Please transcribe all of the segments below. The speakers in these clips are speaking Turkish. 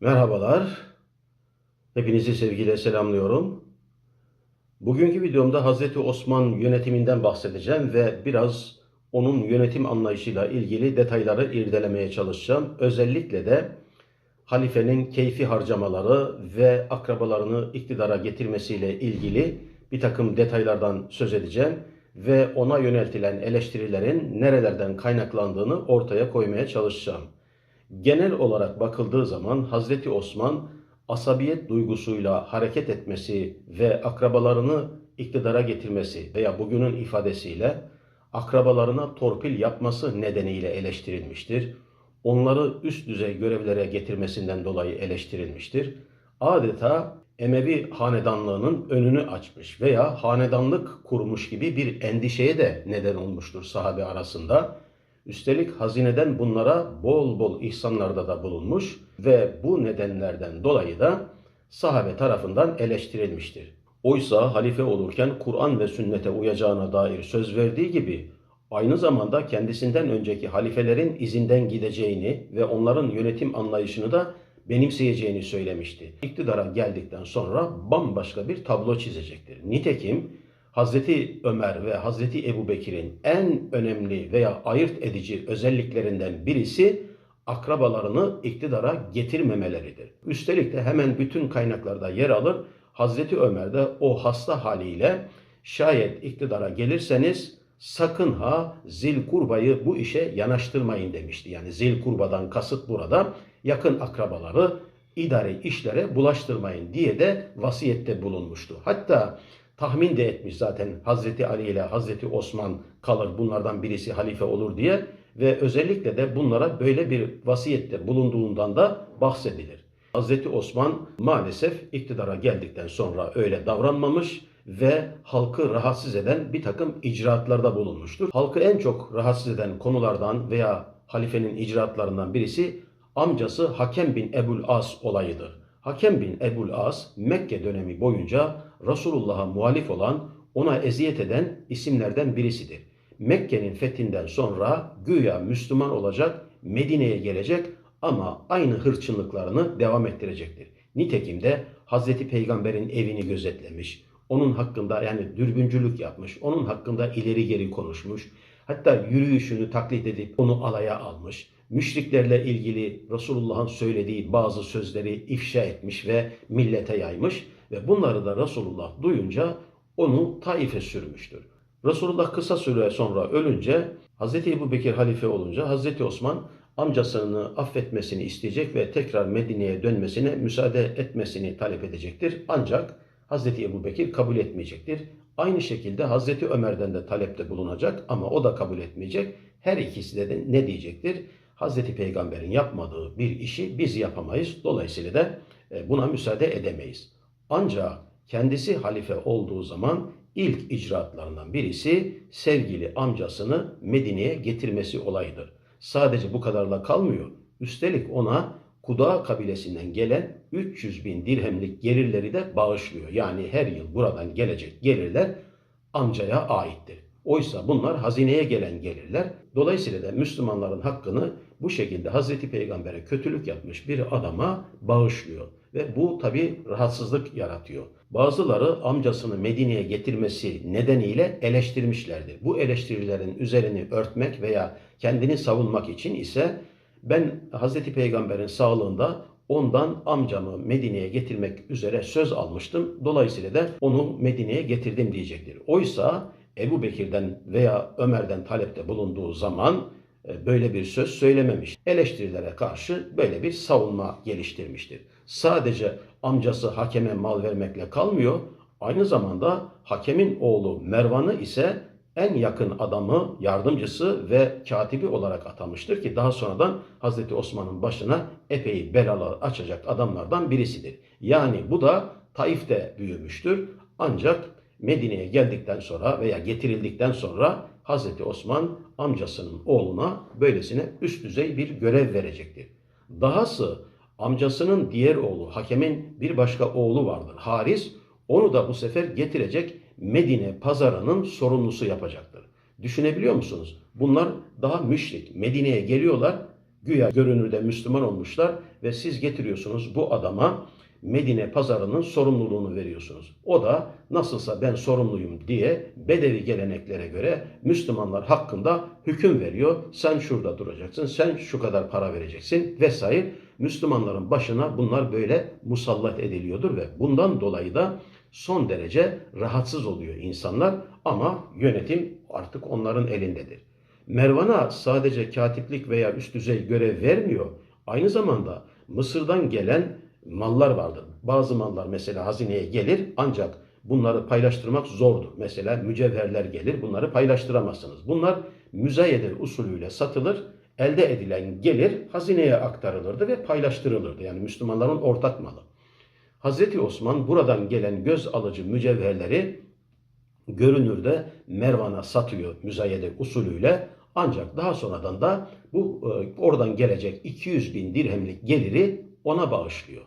Merhabalar. Hepinizi sevgiyle selamlıyorum. Bugünkü videomda Hazreti Osman yönetiminden bahsedeceğim ve biraz onun yönetim anlayışıyla ilgili detayları irdelemeye çalışacağım. Özellikle de halifenin keyfi harcamaları ve akrabalarını iktidara getirmesiyle ilgili bir takım detaylardan söz edeceğim ve ona yöneltilen eleştirilerin nerelerden kaynaklandığını ortaya koymaya çalışacağım. Genel olarak bakıldığı zaman Hazreti Osman asabiyet duygusuyla hareket etmesi ve akrabalarını iktidara getirmesi veya bugünün ifadesiyle akrabalarına torpil yapması nedeniyle eleştirilmiştir. Onları üst düzey görevlere getirmesinden dolayı eleştirilmiştir. Adeta Emevi hanedanlığının önünü açmış veya hanedanlık kurmuş gibi bir endişeye de neden olmuştur sahabe arasında. Üstelik hazineden bunlara bol bol ihsanlarda da bulunmuş ve bu nedenlerden dolayı da sahabe tarafından eleştirilmiştir. Oysa halife olurken Kur'an ve sünnete uyacağına dair söz verdiği gibi aynı zamanda kendisinden önceki halifelerin izinden gideceğini ve onların yönetim anlayışını da benimseyeceğini söylemişti. İktidara geldikten sonra bambaşka bir tablo çizecektir. Nitekim Hazreti Ömer ve Hazreti Ebu Bekir'in en önemli veya ayırt edici özelliklerinden birisi akrabalarını iktidara getirmemeleridir. Üstelik de hemen bütün kaynaklarda yer alır. Hazreti Ömer de o hasta haliyle şayet iktidara gelirseniz sakın ha zil kurbayı bu işe yanaştırmayın demişti. Yani zil kurbadan kasıt burada yakın akrabaları idare işlere bulaştırmayın diye de vasiyette bulunmuştu. Hatta tahmin de etmiş zaten Hazreti Ali ile Hazreti Osman kalır bunlardan birisi halife olur diye ve özellikle de bunlara böyle bir vasiyette bulunduğundan da bahsedilir. Hazreti Osman maalesef iktidara geldikten sonra öyle davranmamış ve halkı rahatsız eden bir takım icraatlarda bulunmuştur. Halkı en çok rahatsız eden konulardan veya halifenin icraatlarından birisi amcası Hakem bin Ebul As olayıdır. Hakem bin Ebul As Mekke dönemi boyunca Resulullah'a muhalif olan, ona eziyet eden isimlerden birisidir. Mekke'nin fethinden sonra güya Müslüman olacak, Medine'ye gelecek ama aynı hırçınlıklarını devam ettirecektir. Nitekim de Hazreti Peygamber'in evini gözetlemiş, onun hakkında yani dürbüncülük yapmış, onun hakkında ileri geri konuşmuş, hatta yürüyüşünü taklit edip onu alaya almış, müşriklerle ilgili Resulullah'ın söylediği bazı sözleri ifşa etmiş ve millete yaymış ve bunları da Resulullah duyunca onu Taif'e sürmüştür. Resulullah kısa süre sonra ölünce Hz. Ebu Bekir halife olunca Hz. Osman amcasını affetmesini isteyecek ve tekrar Medine'ye dönmesine müsaade etmesini talep edecektir. Ancak Hz. Ebu Bekir kabul etmeyecektir. Aynı şekilde Hazreti Ömer'den de talepte bulunacak ama o da kabul etmeyecek. Her ikisi de, ne diyecektir? Hazreti Peygamber'in yapmadığı bir işi biz yapamayız. Dolayısıyla da e, buna müsaade edemeyiz. Ancak kendisi halife olduğu zaman ilk icraatlarından birisi sevgili amcasını Medine'ye getirmesi olayıdır. Sadece bu kadarla kalmıyor. Üstelik ona Kuda kabilesinden gelen 300 bin dirhemlik gelirleri de bağışlıyor. Yani her yıl buradan gelecek gelirler amcaya aittir. Oysa bunlar hazineye gelen gelirler. Dolayısıyla da Müslümanların hakkını bu şekilde Hazreti Peygamber'e kötülük yapmış bir adama bağışlıyor. Ve bu tabi rahatsızlık yaratıyor. Bazıları amcasını Medine'ye getirmesi nedeniyle eleştirmişlerdir. Bu eleştirilerin üzerini örtmek veya kendini savunmak için ise ben Hazreti Peygamber'in sağlığında ondan amcamı Medine'ye getirmek üzere söz almıştım. Dolayısıyla da onu Medine'ye getirdim diyecektir. Oysa Ebu Bekir'den veya Ömer'den talepte bulunduğu zaman böyle bir söz söylememiş. Eleştirilere karşı böyle bir savunma geliştirmiştir. Sadece amcası hakeme mal vermekle kalmıyor. Aynı zamanda hakemin oğlu Mervan'ı ise en yakın adamı, yardımcısı ve katibi olarak atamıştır ki daha sonradan Hazreti Osman'ın başına epey belalar açacak adamlardan birisidir. Yani bu da Taif'te büyümüştür. Ancak Medine'ye geldikten sonra veya getirildikten sonra Hazreti Osman amcasının oğluna böylesine üst düzey bir görev verecektir. Dahası amcasının diğer oğlu, hakemin bir başka oğlu vardır. Haris, onu da bu sefer getirecek Medine pazarının sorumlusu yapacaktır. Düşünebiliyor musunuz? Bunlar daha müşrik. Medine'ye geliyorlar. Güya görünürde Müslüman olmuşlar ve siz getiriyorsunuz bu adama Medine pazarının sorumluluğunu veriyorsunuz. O da nasılsa ben sorumluyum diye Bedevi geleneklere göre Müslümanlar hakkında hüküm veriyor. Sen şurada duracaksın, sen şu kadar para vereceksin vesaire. Müslümanların başına bunlar böyle musallat ediliyordur ve bundan dolayı da son derece rahatsız oluyor insanlar ama yönetim artık onların elindedir. Mervan'a sadece katiplik veya üst düzey görev vermiyor. Aynı zamanda Mısır'dan gelen mallar vardır. Bazı mallar mesela hazineye gelir ancak bunları paylaştırmak zordur. Mesela mücevherler gelir bunları paylaştıramazsınız. Bunlar müzayede usulüyle satılır. Elde edilen gelir hazineye aktarılırdı ve paylaştırılırdı. Yani Müslümanların ortak malı. Hazreti Osman buradan gelen göz alıcı mücevherleri görünürde Mervan'a satıyor müzayede usulüyle. Ancak daha sonradan da bu e, oradan gelecek 200 bin dirhemlik geliri ona bağışlıyor.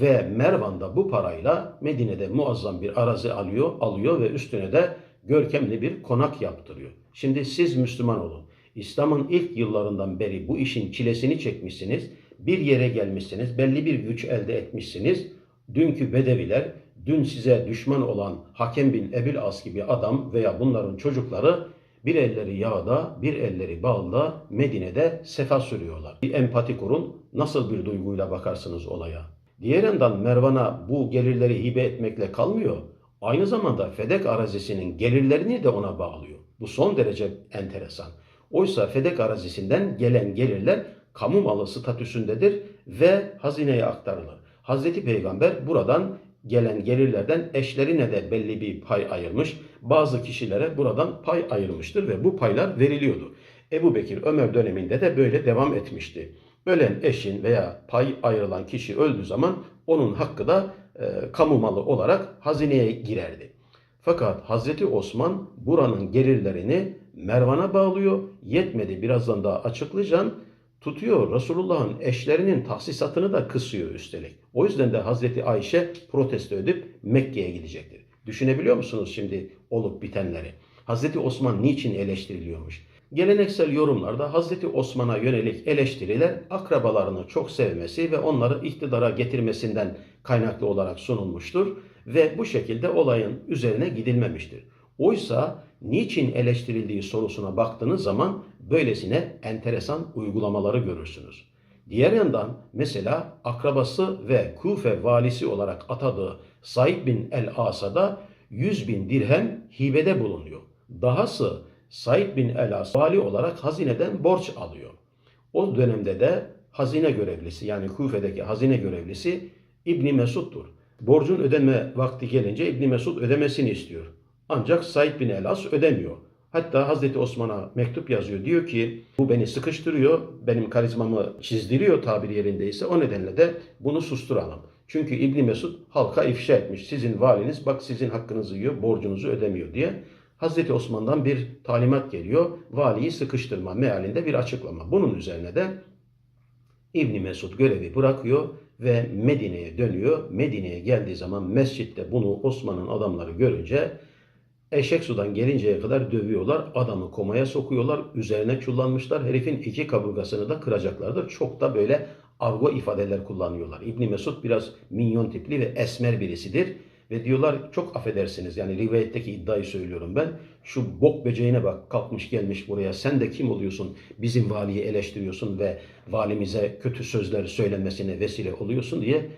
Ve Mervan da bu parayla Medine'de muazzam bir arazi alıyor, alıyor ve üstüne de görkemli bir konak yaptırıyor. Şimdi siz Müslüman olun. İslam'ın ilk yıllarından beri bu işin çilesini çekmişsiniz. Bir yere gelmişsiniz, belli bir güç elde etmişsiniz. Dünkü Bedeviler, dün size düşman olan Hakem bin Ebil As gibi adam veya bunların çocukları bir elleri yağda, bir elleri balda Medine'de sefa sürüyorlar. Bir empati kurun, nasıl bir duyguyla bakarsınız olaya. Diğer yandan Mervan'a bu gelirleri hibe etmekle kalmıyor. Aynı zamanda Fedek arazisinin gelirlerini de ona bağlıyor. Bu son derece enteresan. Oysa Fedek arazisinden gelen gelirler kamu malı statüsündedir ve hazineye aktarılır. Hazreti Peygamber buradan gelen gelirlerden eşlerine de belli bir pay ayırmış. Bazı kişilere buradan pay ayırmıştır ve bu paylar veriliyordu. Ebu Bekir Ömer döneminde de böyle devam etmişti. Ölen eşin veya pay ayrılan kişi öldüğü zaman onun hakkı da e, kamu malı olarak hazineye girerdi. Fakat Hazreti Osman buranın gelirlerini Mervan'a bağlıyor. Yetmedi birazdan daha açıklayacağım. Tutuyor Resulullah'ın eşlerinin tahsisatını da kısıyor üstelik. O yüzden de Hazreti Ayşe protesto edip Mekke'ye gidecektir. Düşünebiliyor musunuz şimdi olup bitenleri? Hazreti Osman niçin eleştiriliyormuş? Geleneksel yorumlarda Hazreti Osman'a yönelik eleştiriler akrabalarını çok sevmesi ve onları iktidara getirmesinden kaynaklı olarak sunulmuştur ve bu şekilde olayın üzerine gidilmemiştir. Oysa niçin eleştirildiği sorusuna baktığınız zaman böylesine enteresan uygulamaları görürsünüz. Diğer yandan mesela akrabası ve Kufe valisi olarak atadığı Said bin el-Asa'da 100 bin dirhem hibede bulunuyor. Dahası Said bin el-As vali olarak hazineden borç alıyor. O dönemde de hazine görevlisi yani Kufe'deki hazine görevlisi İbni Mesud'dur. Borcun ödeme vakti gelince İbni Mesud ödemesini istiyor. Ancak Said bin el-As ödemiyor. Hatta Hazreti Osman'a mektup yazıyor. Diyor ki bu beni sıkıştırıyor, benim karizmamı çizdiriyor tabiri yerindeyse. O nedenle de bunu susturalım. Çünkü İbni Mesud halka ifşa etmiş. Sizin valiniz bak sizin hakkınızı yiyor, borcunuzu ödemiyor diye. Hazreti Osman'dan bir talimat geliyor. Valiyi sıkıştırma mealinde bir açıklama. Bunun üzerine de İbni Mesud görevi bırakıyor ve Medine'ye dönüyor. Medine'ye geldiği zaman mescitte bunu Osman'ın adamları görünce eşek sudan gelinceye kadar dövüyorlar. Adamı komaya sokuyorlar. Üzerine çullanmışlar. Herifin iki kaburgasını da kıracaklardır. Çok da böyle argo ifadeler kullanıyorlar. İbni Mesud biraz minyon tipli ve esmer birisidir. Ve diyorlar çok affedersiniz yani rivayetteki iddiayı söylüyorum ben. Şu bok böceğine bak kalkmış gelmiş buraya sen de kim oluyorsun bizim valiyi eleştiriyorsun ve valimize kötü sözler söylenmesine vesile oluyorsun diye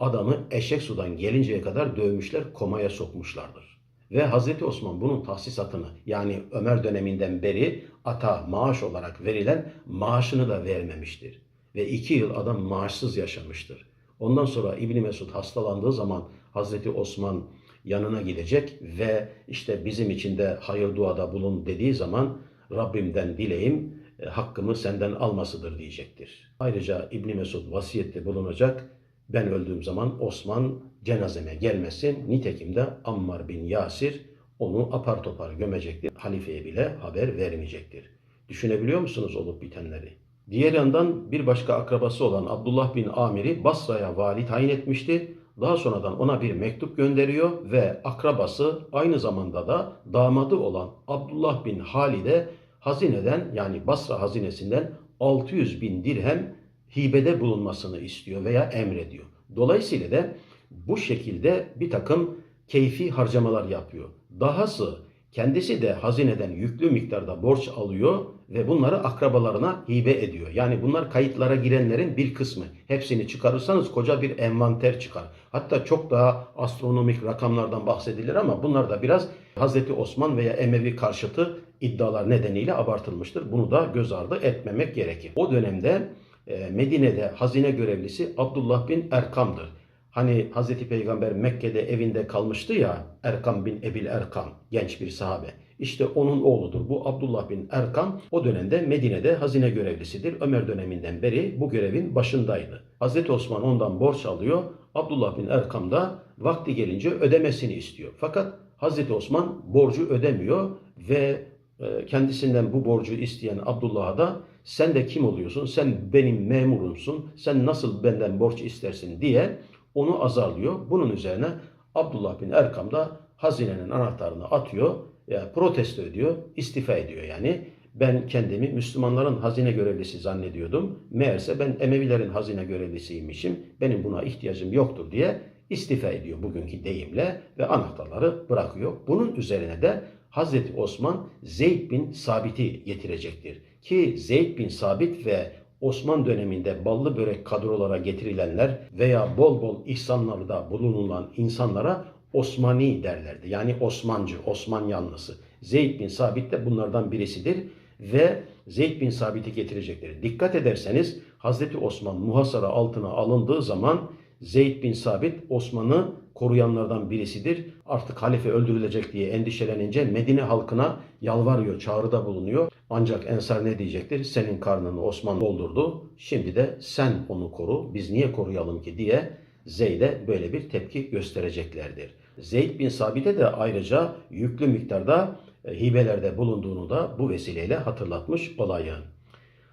adamı eşek sudan gelinceye kadar dövmüşler komaya sokmuşlardır. Ve Hazreti Osman bunun tahsisatını yani Ömer döneminden beri ata maaş olarak verilen maaşını da vermemiştir. Ve iki yıl adam maaşsız yaşamıştır. Ondan sonra İbni Mesud hastalandığı zaman Hazreti Osman yanına gidecek ve işte bizim için de hayır duada bulun dediği zaman Rabbimden dileğim e, hakkımı senden almasıdır diyecektir. Ayrıca İbni Mesud vasiyette bulunacak. Ben öldüğüm zaman Osman cenazeme gelmesin. Nitekim de Ammar bin Yasir onu apar topar gömecektir. Halifeye bile haber vermeyecektir. Düşünebiliyor musunuz olup bitenleri? Diğer yandan bir başka akrabası olan Abdullah bin Amir'i Basra'ya vali tayin etmişti. Daha sonradan ona bir mektup gönderiyor ve akrabası aynı zamanda da damadı olan Abdullah bin Halid'e hazineden yani Basra hazinesinden 600 bin dirhem hibede bulunmasını istiyor veya emrediyor. Dolayısıyla da bu şekilde bir takım keyfi harcamalar yapıyor. Dahası kendisi de hazineden yüklü miktarda borç alıyor ve bunları akrabalarına hibe ediyor. Yani bunlar kayıtlara girenlerin bir kısmı. Hepsini çıkarırsanız koca bir envanter çıkar. Hatta çok daha astronomik rakamlardan bahsedilir ama bunlar da biraz Hazreti Osman veya Emevi karşıtı iddialar nedeniyle abartılmıştır. Bunu da göz ardı etmemek gerekir. O dönemde e, Medine'de hazine görevlisi Abdullah bin Erkam'dır. Hani Hazreti Peygamber Mekke'de evinde kalmıştı ya Erkam bin Ebil Erkam genç bir sahabe. İşte onun oğludur. Bu Abdullah bin Erkam o dönemde Medine'de hazine görevlisidir. Ömer döneminden beri bu görevin başındaydı. Hazreti Osman ondan borç alıyor. Abdullah bin Erkam da vakti gelince ödemesini istiyor. Fakat Hazreti Osman borcu ödemiyor ve e, kendisinden bu borcu isteyen Abdullah'a da sen de kim oluyorsun? Sen benim memurumsun. Sen nasıl benden borç istersin diye onu azarlıyor. Bunun üzerine Abdullah bin Erkam da hazinenin anahtarını atıyor, yani protesto ediyor, istifa ediyor yani. Ben kendimi Müslümanların hazine görevlisi zannediyordum. Meğerse ben Emevilerin hazine görevlisiymişim. Benim buna ihtiyacım yoktur diye istifa ediyor bugünkü deyimle ve anahtarları bırakıyor. Bunun üzerine de Hazreti Osman Zeyd bin Sabit'i getirecektir. Ki Zeyd bin Sabit ve Osman döneminde ballı börek kadrolara getirilenler veya bol bol ihsanlarda bulunulan insanlara Osmani derlerdi. Yani Osmancı, Osman yanlısı. Zeyd bin Sabit de bunlardan birisidir ve Zeyd bin Sabit'i getirecekleri. Dikkat ederseniz Hazreti Osman muhasara altına alındığı zaman Zeyd bin Sabit Osman'ı koruyanlardan birisidir. Artık halife öldürülecek diye endişelenince Medine halkına yalvarıyor, çağrıda bulunuyor. Ancak Ensar ne diyecektir? Senin karnını Osman doldurdu. Şimdi de sen onu koru. Biz niye koruyalım ki diye Zeyd'e böyle bir tepki göstereceklerdir. Zeyd bin Sabit'e de ayrıca yüklü miktarda e, hibelerde bulunduğunu da bu vesileyle hatırlatmış olayı.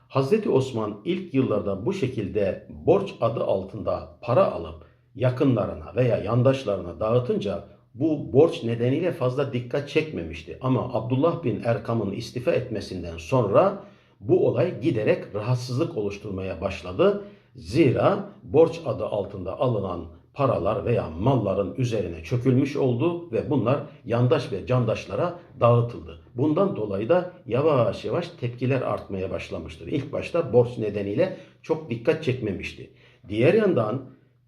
Hazreti Osman ilk yıllarda bu şekilde borç adı altında para alıp yakınlarına veya yandaşlarına dağıtınca bu borç nedeniyle fazla dikkat çekmemişti. Ama Abdullah bin Erkam'ın istifa etmesinden sonra bu olay giderek rahatsızlık oluşturmaya başladı. Zira borç adı altında alınan paralar veya malların üzerine çökülmüş oldu ve bunlar yandaş ve candaşlara dağıtıldı. Bundan dolayı da yavaş yavaş tepkiler artmaya başlamıştır. İlk başta borç nedeniyle çok dikkat çekmemişti. Diğer yandan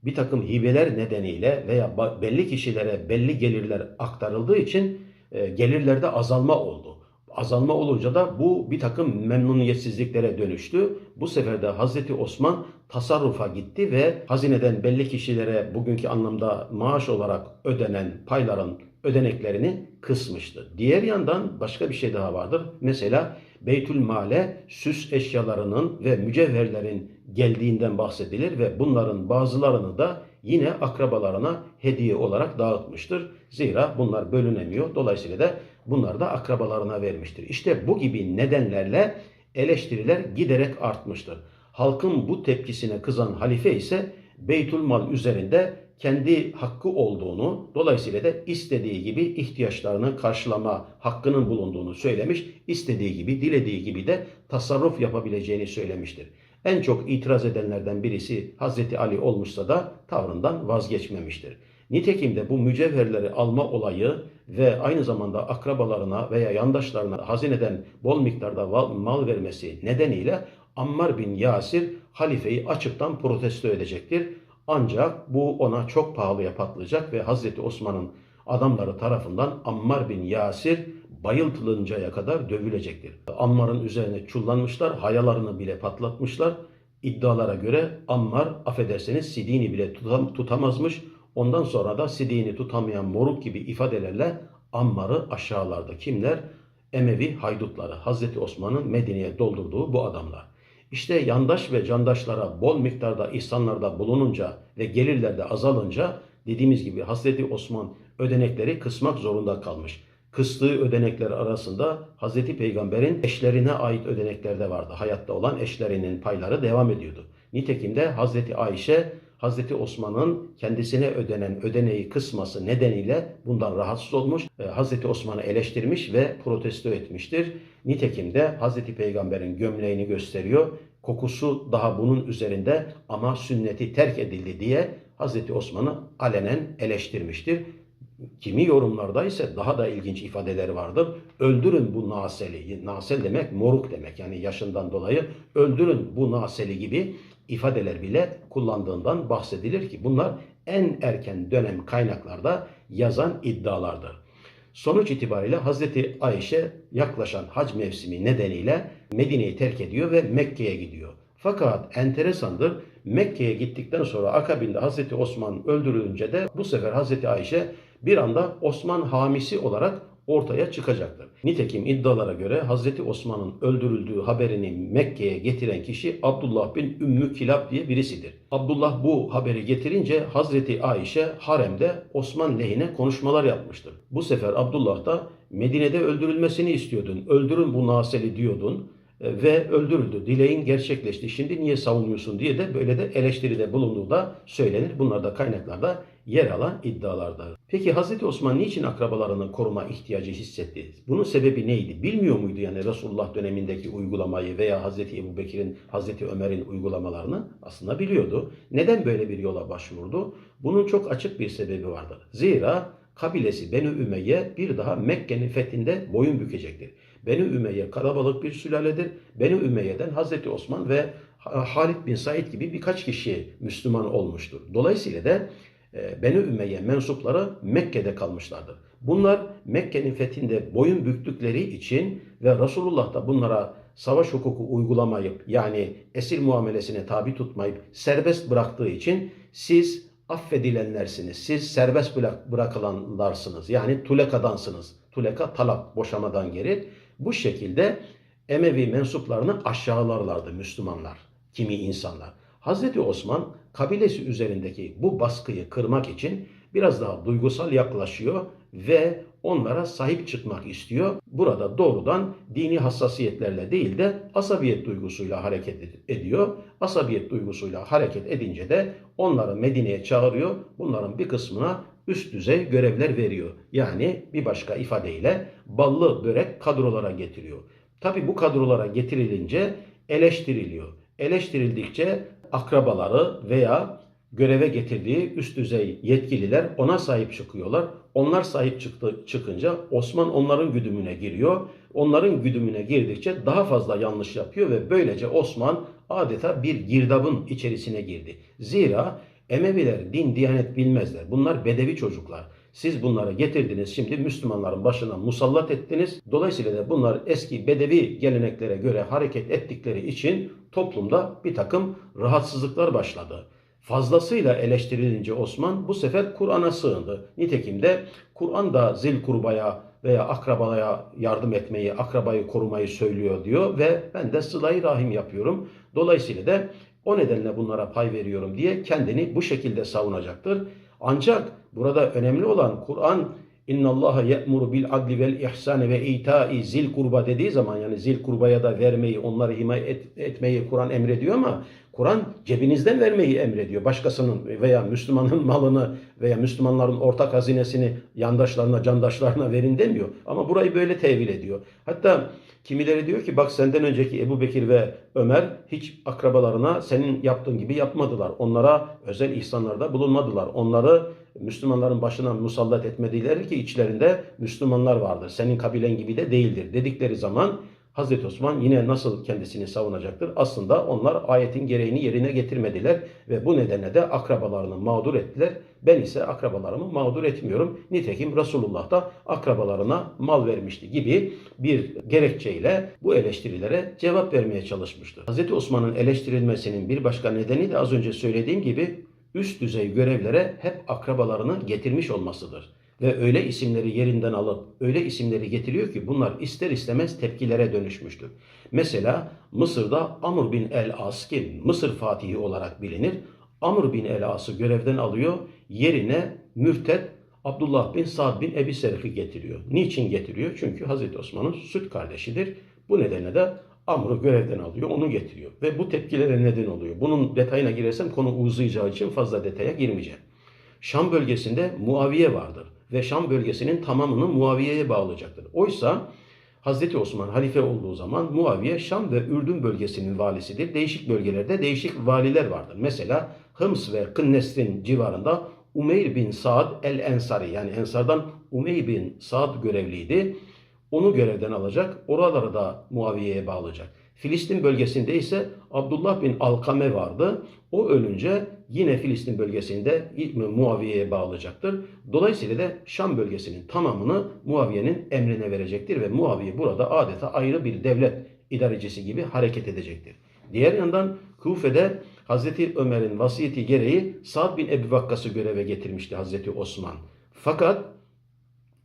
bir takım hibeler nedeniyle veya belli kişilere belli gelirler aktarıldığı için e, gelirlerde azalma oldu. Azalma olunca da bu bir takım memnuniyetsizliklere dönüştü. Bu sefer de Hazreti Osman tasarrufa gitti ve hazineden belli kişilere bugünkü anlamda maaş olarak ödenen payların ödeneklerini kısmıştı. Diğer yandan başka bir şey daha vardır. Mesela Beytül Male süs eşyalarının ve mücevherlerin geldiğinden bahsedilir ve bunların bazılarını da yine akrabalarına hediye olarak dağıtmıştır. Zira bunlar bölünemiyor. Dolayısıyla da bunlar da akrabalarına vermiştir. İşte bu gibi nedenlerle eleştiriler giderek artmıştır. Halkın bu tepkisine kızan halife ise Beytülmal üzerinde kendi hakkı olduğunu, dolayısıyla da istediği gibi ihtiyaçlarını karşılama hakkının bulunduğunu söylemiş, istediği gibi, dilediği gibi de tasarruf yapabileceğini söylemiştir. En çok itiraz edenlerden birisi Hazreti Ali olmuşsa da tavrından vazgeçmemiştir. Nitekim de bu mücevherleri alma olayı ve aynı zamanda akrabalarına veya yandaşlarına hazineden bol miktarda mal vermesi nedeniyle Ammar bin Yasir halifeyi açıktan protesto edecektir. Ancak bu ona çok pahalıya patlayacak ve Hazreti Osman'ın adamları tarafından Ammar bin Yasir bayıltılıncaya kadar dövülecektir. Ammar'ın üzerine çullanmışlar, hayalarını bile patlatmışlar. İddialara göre Ammar affederseniz Sidini bile tutam, tutamazmış. Ondan sonra da Sidini tutamayan moruk gibi ifadelerle Ammar'ı aşağılarda kimler? Emevi haydutları, Hazreti Osman'ın Medine'ye doldurduğu bu adamlar. İşte yandaş ve candaşlara bol miktarda ihsanlarda bulununca ve gelirlerde azalınca dediğimiz gibi Hazreti Osman ödenekleri kısmak zorunda kalmış. Kıstığı ödenekler arasında Hazreti Peygamber'in eşlerine ait ödenekler de vardı. Hayatta olan eşlerinin payları devam ediyordu. Nitekim de Hazreti Ayşe Hazreti Osman'ın kendisine ödenen ödeneği kısması nedeniyle bundan rahatsız olmuş. E, Hazreti Osman'ı eleştirmiş ve protesto etmiştir. Nitekim de Hazreti Peygamber'in gömleğini gösteriyor. kokusu daha bunun üzerinde ama sünneti terk edildi diye Hazreti Osman'ı alenen eleştirmiştir. Kimi yorumlarda ise daha da ilginç ifadeleri vardır. Öldürün bu naseli. Nasel demek moruk demek. Yani yaşından dolayı öldürün bu naseli gibi ifadeler bile kullandığından bahsedilir ki bunlar en erken dönem kaynaklarda yazan iddialardır. Sonuç itibariyle Hazreti Ayşe yaklaşan hac mevsimi nedeniyle Medine'yi terk ediyor ve Mekke'ye gidiyor. Fakat enteresandır Mekke'ye gittikten sonra akabinde Hazreti Osman öldürülünce de bu sefer Hazreti Ayşe bir anda Osman hamisi olarak ortaya çıkacaktır. Nitekim iddialara göre Hazreti Osman'ın öldürüldüğü haberini Mekke'ye getiren kişi Abdullah bin Ümmü Kilab diye birisidir. Abdullah bu haberi getirince Hazreti Ayşe haremde Osman lehine konuşmalar yapmıştır. Bu sefer Abdullah da Medine'de öldürülmesini istiyordun. Öldürün bu Naseli diyordun e, ve öldürüldü. Dileğin gerçekleşti. Şimdi niye savunuyorsun diye de böyle de eleştiride bulunduğu da söylenir. Bunlar da kaynaklarda yer alan iddialarda. Peki Hazreti Osman niçin akrabalarını koruma ihtiyacı hissetti? Bunun sebebi neydi? Bilmiyor muydu yani Resulullah dönemindeki uygulamayı veya Hazreti Ebu Bekir'in, Hazreti Ömer'in uygulamalarını? Aslında biliyordu. Neden böyle bir yola başvurdu? Bunun çok açık bir sebebi vardır. Zira kabilesi Beni Ümeyye bir daha Mekke'nin fethinde boyun bükecektir. Beni Ümeyye kalabalık bir sülaledir. Beni Ümeyye'den Hazreti Osman ve Halid bin Said gibi birkaç kişi Müslüman olmuştur. Dolayısıyla da Beni Ümeyye mensupları Mekke'de kalmışlardır. Bunlar Mekke'nin fethinde boyun büktükleri için ve Resulullah da bunlara savaş hukuku uygulamayıp yani esir muamelesine tabi tutmayıp serbest bıraktığı için siz affedilenlersiniz. Siz serbest bırakılanlarsınız. Yani tulekadansınız. Tuleka talak boşamadan gelir. Bu şekilde Emevi mensuplarını aşağılarlardı Müslümanlar, kimi insanlar. Hazreti Osman kabilesi üzerindeki bu baskıyı kırmak için biraz daha duygusal yaklaşıyor ve onlara sahip çıkmak istiyor. Burada doğrudan dini hassasiyetlerle değil de asabiyet duygusuyla hareket ediyor. Asabiyet duygusuyla hareket edince de onları Medine'ye çağırıyor. Bunların bir kısmına üst düzey görevler veriyor. Yani bir başka ifadeyle ballı börek kadrolara getiriyor. Tabi bu kadrolara getirilince eleştiriliyor. Eleştirildikçe akrabaları veya göreve getirdiği üst düzey yetkililer ona sahip çıkıyorlar. Onlar sahip çıktı, çıkınca Osman onların güdümüne giriyor. Onların güdümüne girdikçe daha fazla yanlış yapıyor ve böylece Osman adeta bir girdabın içerisine girdi. Zira Emeviler din diyanet bilmezler. Bunlar bedevi çocuklar. Siz bunları getirdiniz şimdi Müslümanların başına musallat ettiniz. Dolayısıyla da bunlar eski bedevi geleneklere göre hareket ettikleri için toplumda bir takım rahatsızlıklar başladı. Fazlasıyla eleştirilince Osman bu sefer Kur'an'a sığındı. Nitekim de Kur'an da zil kurbaya veya akrabaya yardım etmeyi, akrabayı korumayı söylüyor diyor ve ben de sılayı rahim yapıyorum. Dolayısıyla da o nedenle bunlara pay veriyorum diye kendini bu şekilde savunacaktır. Ancak burada önemli olan Kur'an İnna Allah ye'muru bil adli vel ihsane ve ita'i zil kurba dediği zaman yani zil kurbaya da vermeyi, onları himaye et, etmeyi Kur'an emrediyor ama Kur'an cebinizden vermeyi emrediyor. Başkasının veya Müslümanın malını veya Müslümanların ortak hazinesini yandaşlarına, candaşlarına verin demiyor. Ama burayı böyle tevil ediyor. Hatta kimileri diyor ki bak senden önceki Ebu Bekir ve Ömer hiç akrabalarına senin yaptığın gibi yapmadılar. Onlara özel ihsanlarda bulunmadılar. Onları Müslümanların başına musallat etmediler ki içlerinde Müslümanlar vardır. Senin kabilen gibi de değildir dedikleri zaman Hazreti Osman yine nasıl kendisini savunacaktır? Aslında onlar ayetin gereğini yerine getirmediler ve bu nedenle de akrabalarını mağdur ettiler. Ben ise akrabalarımı mağdur etmiyorum. Nitekim Resulullah da akrabalarına mal vermişti gibi bir gerekçeyle bu eleştirilere cevap vermeye çalışmıştır. Hazreti Osman'ın eleştirilmesinin bir başka nedeni de az önce söylediğim gibi üst düzey görevlere hep akrabalarını getirmiş olmasıdır ve öyle isimleri yerinden alıp öyle isimleri getiriyor ki bunlar ister istemez tepkilere dönüşmüştür. Mesela Mısır'da Amr bin el-As Mısır Fatihi olarak bilinir. Amr bin el-As'ı görevden alıyor. Yerine mürted Abdullah bin Sa'd bin Ebi Serh'i getiriyor. Niçin getiriyor? Çünkü Hazreti Osman'ın süt kardeşidir. Bu nedenle de Amr'ı görevden alıyor, onu getiriyor. Ve bu tepkilere neden oluyor. Bunun detayına girersem konu uzayacağı için fazla detaya girmeyeceğim. Şam bölgesinde Muaviye vardır ve Şam bölgesinin tamamını Muaviye'ye bağlayacaktır. Oysa Hazreti Osman halife olduğu zaman Muaviye Şam ve Ürdün bölgesinin valisidir. Değişik bölgelerde değişik valiler vardır. Mesela Hıms ve Kınnesrin civarında Umeyr bin Saad el-Ensari yani Ensar'dan Umeyr bin Saad görevliydi. Onu görevden alacak. Oraları da Muaviye'ye bağlayacak. Filistin bölgesinde ise Abdullah bin Alkame vardı. O ölünce yine Filistin bölgesinde Muaviye'ye bağlayacaktır. Dolayısıyla da Şam bölgesinin tamamını Muaviye'nin emrine verecektir ve Muaviye burada adeta ayrı bir devlet idarecisi gibi hareket edecektir. Diğer yandan Kufe'de Hazreti Ömer'in vasiyeti gereği Sa'd bin Ebu Vakkas'ı göreve getirmişti Hazreti Osman. Fakat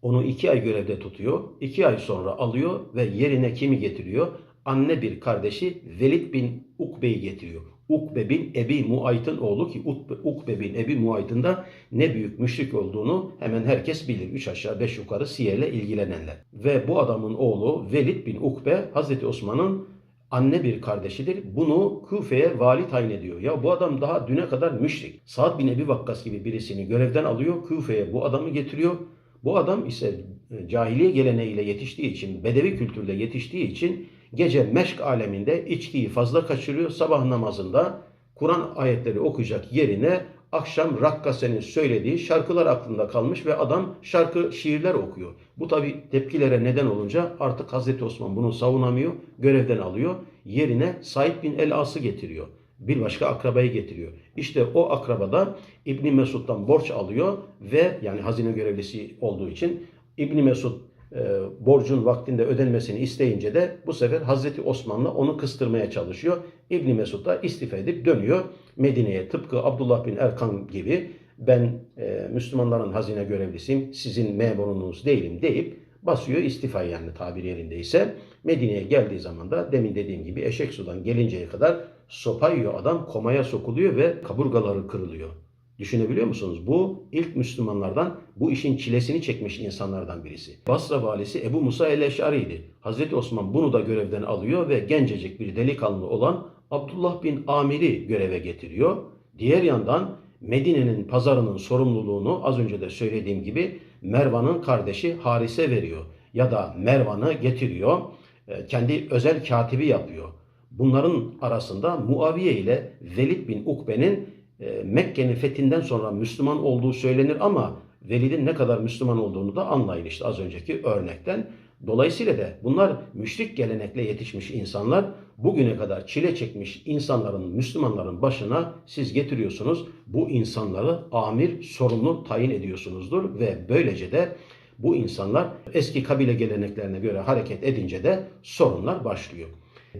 onu iki ay görevde tutuyor. iki ay sonra alıyor ve yerine kimi getiriyor? Anne bir kardeşi Velid bin Ukbe'yi getiriyor. Ukbe bin Ebi Muayt'ın oğlu ki Ukbe bin Ebi Muayt'ın da ne büyük müşrik olduğunu hemen herkes bilir. Üç aşağı beş yukarı siyerle ilgilenenler. Ve bu adamın oğlu Velid bin Ukbe Hazreti Osman'ın anne bir kardeşidir. Bunu Kufe'ye vali tayin ediyor. Ya bu adam daha düne kadar müşrik. Sa'd bin Ebi Vakkas gibi birisini görevden alıyor. Kufe'ye bu adamı getiriyor. Bu adam ise cahiliye geleneğiyle yetiştiği için, bedevi kültürle yetiştiği için gece meşk aleminde içkiyi fazla kaçırıyor. Sabah namazında Kur'an ayetleri okuyacak yerine akşam rakkasenin söylediği şarkılar aklında kalmış ve adam şarkı, şiirler okuyor. Bu tabi tepkilere neden olunca artık Hazreti Osman bunu savunamıyor, görevden alıyor. Yerine Said bin El-As'ı getiriyor. Bir başka akrabayı getiriyor. İşte o akrabada İbni Mesud'dan borç alıyor ve yani hazine görevlisi olduğu için İbni Mesud e, borcun vaktinde ödenmesini isteyince de bu sefer Hazreti Osman'la onu kıstırmaya çalışıyor. İbni Mesud da istifa edip dönüyor Medine'ye. Tıpkı Abdullah bin Erkan gibi ben e, Müslümanların hazine görevlisiyim, sizin memurunuz değilim deyip basıyor istifa yani tabir yerindeyse. Medine'ye geldiği zaman da demin dediğim gibi eşek sudan gelinceye kadar sopa yiyor adam komaya sokuluyor ve kaburgaları kırılıyor. Düşünebiliyor musunuz? Bu ilk Müslümanlardan bu işin çilesini çekmiş insanlardan birisi. Basra valisi Ebu Musa el-Eş'ari'ydi. Hazreti Osman bunu da görevden alıyor ve gencecik bir delikanlı olan Abdullah bin Amir'i göreve getiriyor. Diğer yandan Medine'nin pazarının sorumluluğunu az önce de söylediğim gibi Mervan'ın kardeşi Haris'e veriyor. Ya da Mervan'ı getiriyor, e, kendi özel katibi yapıyor. Bunların arasında Muaviye ile Velid bin Ukbe'nin e, Mekke'nin fethinden sonra Müslüman olduğu söylenir ama Velid'in ne kadar Müslüman olduğunu da anlayın işte az önceki örnekten. Dolayısıyla da bunlar müşrik gelenekle yetişmiş insanlar bugüne kadar çile çekmiş insanların, Müslümanların başına siz getiriyorsunuz. Bu insanları amir, sorumlu tayin ediyorsunuzdur ve böylece de bu insanlar eski kabile geleneklerine göre hareket edince de sorunlar başlıyor.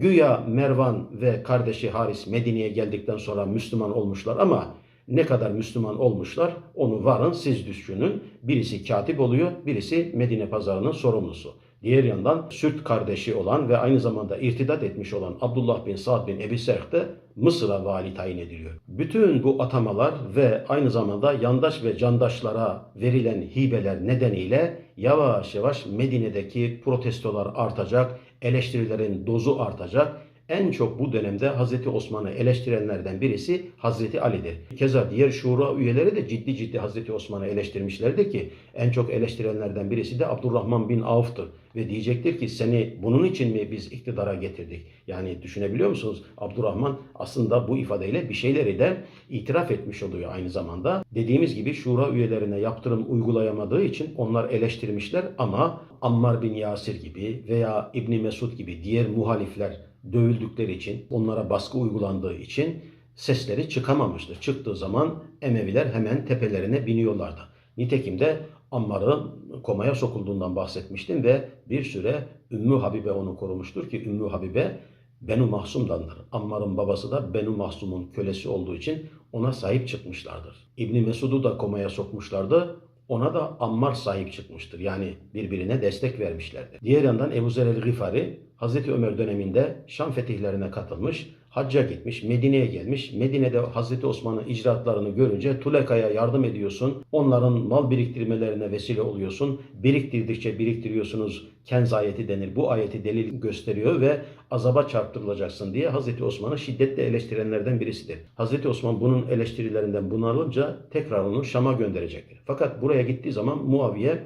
Güya Mervan ve kardeşi Haris Medine'ye geldikten sonra Müslüman olmuşlar ama ne kadar Müslüman olmuşlar onu varın siz düşünün. Birisi katip oluyor, birisi Medine pazarının sorumlusu. Diğer yandan süt kardeşi olan ve aynı zamanda irtidat etmiş olan Abdullah bin Sa'd bin Ebi Serh de Mısır'a vali tayin ediliyor. Bütün bu atamalar ve aynı zamanda yandaş ve candaşlara verilen hibeler nedeniyle yavaş yavaş Medine'deki protestolar artacak, eleştirilerin dozu artacak. En çok bu dönemde Hazreti Osman'ı eleştirenlerden birisi Hazreti Ali'dir. Keza diğer şura üyeleri de ciddi ciddi Hazreti Osman'ı eleştirmişlerdi ki en çok eleştirenlerden birisi de Abdurrahman bin Avf'tır. Ve diyecektir ki seni bunun için mi biz iktidara getirdik? Yani düşünebiliyor musunuz? Abdurrahman aslında bu ifadeyle bir şeyleri de itiraf etmiş oluyor aynı zamanda. Dediğimiz gibi şura üyelerine yaptırım uygulayamadığı için onlar eleştirmişler ama Ammar bin Yasir gibi veya İbni Mesud gibi diğer muhalifler dövüldükleri için, onlara baskı uygulandığı için sesleri çıkamamıştı. Çıktığı zaman Emeviler hemen tepelerine biniyorlardı. Nitekim de Ammar'ın komaya sokulduğundan bahsetmiştim ve bir süre Ümmü Habibe onu korumuştur ki Ümmü Habibe Benu Mahsum'dandır. Ammar'ın babası da Benu Mahsum'un kölesi olduğu için ona sahip çıkmışlardır. İbni Mesud'u da komaya sokmuşlardı. Ona da Ammar sahip çıkmıştır. Yani birbirine destek vermişlerdir. Diğer yandan Ebu Zer el-Gifari Hazreti Ömer döneminde Şam fetihlerine katılmış, hacca gitmiş, Medine'ye gelmiş. Medine'de Hazreti Osman'ın icraatlarını görünce Tuleka'ya yardım ediyorsun. Onların mal biriktirmelerine vesile oluyorsun. Biriktirdikçe biriktiriyorsunuz. Kenz ayeti denir. Bu ayeti delil gösteriyor ve azaba çarptırılacaksın diye Hazreti Osman'ı şiddetle eleştirenlerden birisidir. Hazreti Osman bunun eleştirilerinden bunalınca tekrar onu Şam'a gönderecektir. Fakat buraya gittiği zaman Muaviye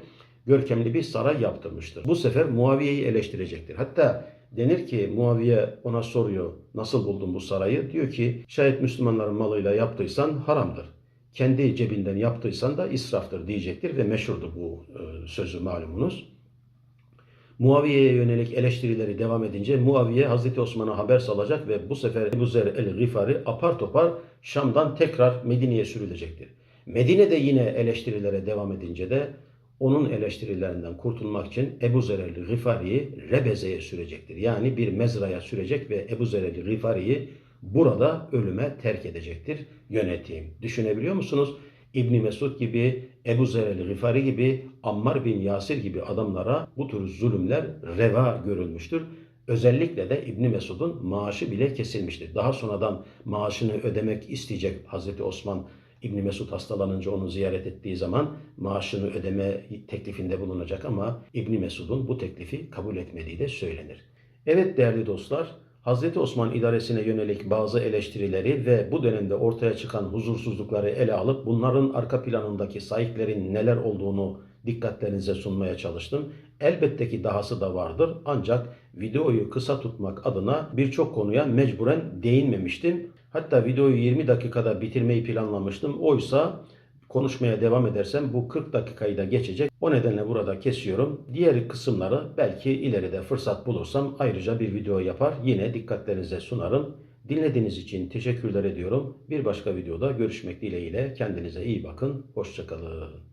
görkemli bir saray yaptırmıştır. Bu sefer Muaviye'yi eleştirecektir. Hatta denir ki Muaviye ona soruyor nasıl buldun bu sarayı? Diyor ki şayet Müslümanların malıyla yaptıysan haramdır. Kendi cebinden yaptıysan da israftır diyecektir ve meşhurdur bu e, sözü malumunuz. Muaviye'ye yönelik eleştirileri devam edince Muaviye Hazreti Osman'a haber salacak ve bu sefer Ebu Zer el-Gifari apar topar Şam'dan tekrar Medine'ye sürülecektir. Medine'de yine eleştirilere devam edince de onun eleştirilerinden kurtulmak için Ebu Zer el-Gifari'yi Rebeze'ye sürecektir. Yani bir mezraya sürecek ve Ebu Zer el-Gifari'yi burada ölüme terk edecektir yönetim. Düşünebiliyor musunuz? İbni Mesud gibi, Ebu Zer el-Gifari gibi, Ammar bin Yasir gibi adamlara bu tür zulümler reva görülmüştür. Özellikle de İbni Mesud'un maaşı bile kesilmiştir. Daha sonradan maaşını ödemek isteyecek Hazreti Osman İbni Mesud hastalanınca onu ziyaret ettiği zaman maaşını ödeme teklifinde bulunacak ama İbni Mesud'un bu teklifi kabul etmediği de söylenir. Evet değerli dostlar, Hazreti Osman idaresine yönelik bazı eleştirileri ve bu dönemde ortaya çıkan huzursuzlukları ele alıp bunların arka planındaki sahiplerin neler olduğunu dikkatlerinize sunmaya çalıştım. Elbette ki dahası da vardır ancak videoyu kısa tutmak adına birçok konuya mecburen değinmemiştim. Hatta videoyu 20 dakikada bitirmeyi planlamıştım. Oysa konuşmaya devam edersem bu 40 dakikayı da geçecek. O nedenle burada kesiyorum. Diğer kısımları belki ileride fırsat bulursam ayrıca bir video yapar. Yine dikkatlerinize sunarım. Dinlediğiniz için teşekkürler ediyorum. Bir başka videoda görüşmek dileğiyle. Kendinize iyi bakın. Hoşçakalın.